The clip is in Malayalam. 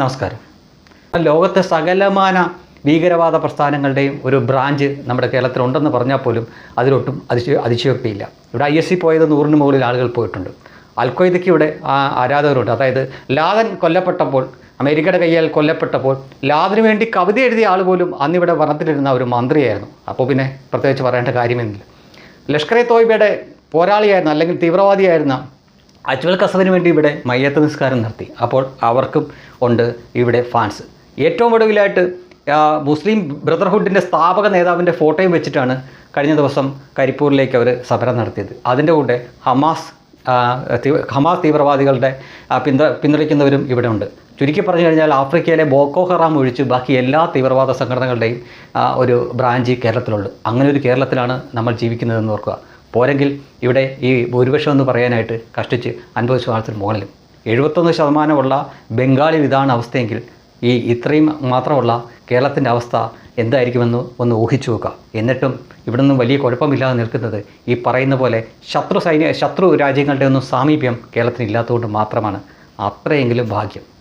നമസ്കാരം. ലോകത്തെ സകലമാന ഭീകരവാദ പ്രസ്ഥാനങ്ങളുടെയും ഒരു ബ്രാഞ്ച് നമ്മുടെ കേരളത്തിലുണ്ടെന്ന് പറഞ്ഞാൽ പോലും അതിലൊട്ടും അതിശയ അതിശയോക്തിയില്ല. ഇവിടെ ഐ എസ് സി പോയത് നൂറിന് മുകളിൽ ആളുകൾ പോയിട്ടുണ്ട്. അൽക്വയ്ദയ്ക്ക് ഇവിടെ ആരാധകരുണ്ട്. അതായത് ലാദൻ കൊല്ലപ്പെട്ടപ്പോൾ അമേരിക്കയുടെ കയ്യാൽ കൊല്ലപ്പെട്ടപ്പോൾ ലാദിന് വേണ്ടി കവിത എഴുതിയ ആൾ പോലും അന്നിവിടെ വനത്തിലിരുന്ന ഒരു മന്ത്രിയായിരുന്നു. അപ്പോൾ പിന്നെ പ്രത്യേകിച്ച് പറയേണ്ട കാര്യമെന്നില്ല ലഷ്കർ എ തോയ്ബയുടെ പോരാളിയായിരുന്ന അല്ലെങ്കിൽ തീവ്രവാദിയായിരുന്ന അജ്വൽ കസബിന് വേണ്ടി ഇവിടെ മയ്യത്ത് നിസ്കാരം നടത്തി. അപ്പോൾ അവർക്കും ഉണ്ട് ഇവിടെ ഫാൻസ് ഏറ്റവും ഒടുവിലായിട്ട് മുസ്ലിം ബ്രദർഹുഡിന്റെ സ്ഥാപക നേതാവിന്റെ ഫോട്ടോയും വെച്ചിട്ടാണ് കഴിഞ്ഞ ദിവസം കരിപ്പൂരിലേക്ക് അവർ സമരം നടത്തിയത്. അതിന്റെ കൂടെ ഹമാസ് ഹമാസ് തീവ്രവാദികളുടെ പിന്ത പിന്തുണയ്ക്കുന്നവരും ഇവിടെ ഉണ്ട്. ചുരുക്കി പറഞ്ഞു കഴിഞ്ഞാൽ ആഫ്രിക്കയിലെ ബോക്കോ ഹറാം ഒഴിച്ച് ബാക്കി എല്ലാ തീവ്രവാദ സംഘടനകളുടെയും ഒരു ബ്രാഞ്ച് കേരളത്തിലുണ്ട്. അങ്ങനെ ഒരു കേരളത്തിലാണ് നമ്മൾ ജീവിക്കുന്നതെന്ന് ഓർക്കുക. പോരെങ്കിൽ ഇവിടെ ഈ ഭൂരിപക്ഷം എന്ന് പറയാനായിട്ട് കഷ്ടിച്ച് അൻപത് ശതമാനത്തിന് മുകളിലും. എഴുപത്തൊന്ന് ശതമാനമുള്ള ബംഗാളിൽ ഇതാണ് അവസ്ഥയെങ്കിൽ ഈ ഇത്രയും മാത്രമുള്ള കേരളത്തിന്റെ അവസ്ഥ എന്തായിരിക്കുമെന്ന് ഒന്ന് ഊഹിച്ചു നോക്കുക. എന്നിട്ടും ഇവിടെ നിന്നും വലിയ കുഴപ്പമില്ലാതെ നിൽക്കുന്നത് ഈ പറയുന്ന പോലെ ശത്രു സൈന്യ ശത്രു രാജ്യങ്ങളുടെ ഒന്നും സാമീപ്യം കേരളത്തിന് ഇല്ലാത്തതുകൊണ്ട് മാത്രമാണ്. അത്രയെങ്കിലും ഭാഗ്യം.